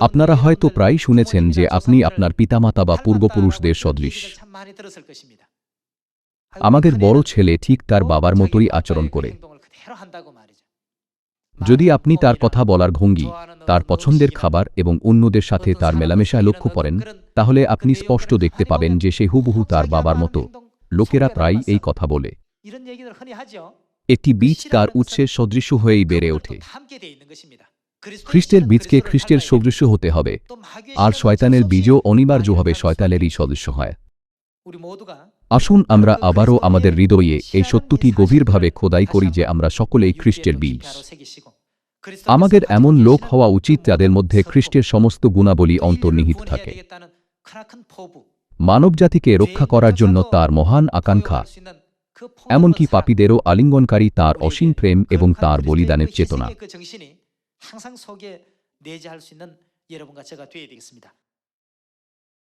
আপনারা হয়তো প্রায়ই শুনেছেন যে আপনি আপনার পিতামাতা বা পূর্বপুরুষদের সদৃশ। আমাদের বড় ছেলে ঠিক তার বাবার মতোই আচরণ করে। যদি আপনি তার কথা বলার ভঙ্গি, তার পছন্দের খাবার এবং অন্যদের সাথে তার মেলামেশা লক্ষ্য করেন, তাহলে আপনি স্পষ্ট দেখতে পাবেন যে সে হুবহু তার বাবার মতো। লোকেরা প্রায়ই এই কথা বলে। একটি বীজ তার উৎসের সদৃশ্য হয়েই বেড়ে ওঠে। খ্রিস্টের বীজকে খ্রিস্টের সদৃশ্য হতে হবে। আর শয়তানের বীজও অনিবার্যভাবে শয়তানেরই সদস্য হয়। আসুন আমরা আবারও আমাদের হৃদয়ে এই সত্যটি গভীরভাবে খোদাই করি যে আমরা সকলেই খ্রিস্টের বীজ। আমাদের এমন লোক হওয়া উচিত যাদের মধ্যে খ্রিস্টের সমস্ত গুণাবলী অন্তর্নিহিত থাকে। মানবজাতিকে রক্ষা করার জন্য তার মহান আকাঙ্ক্ষা। এমনকি পাপীদেরও আলিঙ্গনকারী তার অসীম প্রেম এবং তার বলিদানের চেতনা। 항상 속에 내재할 수 있는 여러분과 제가 되어야 되겠습니다.